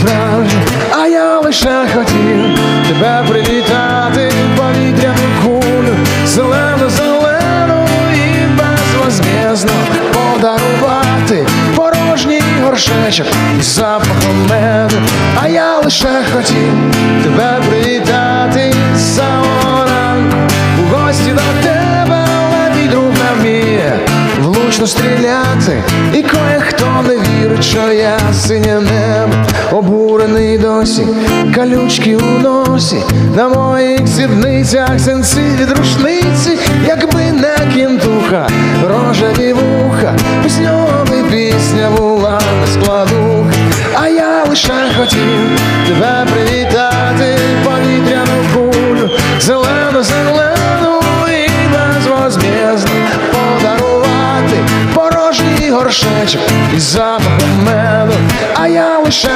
справжнє, а я лише хотів тебе привітати, повітряну кулю, зелену, зелену і безвозмєзно подарувати порожній горшечок із запахом меду, а я лише хотів тебе привітати з самого у гості до тебе, але мій друг не вміє влучно стріляти, і кое-хто не вірить, що я синє небо, обурений досі, калючки у носі, на моїх сідницях сенці від рушниці, якби не кінтуха, рожеві вуха, пісньові пісня була не складух, а я лише хотів тебе привітати, повітряну кулю, зелену, зелену. І безвозмєзно подарувати порожній горшечок із запахом меду, а я лише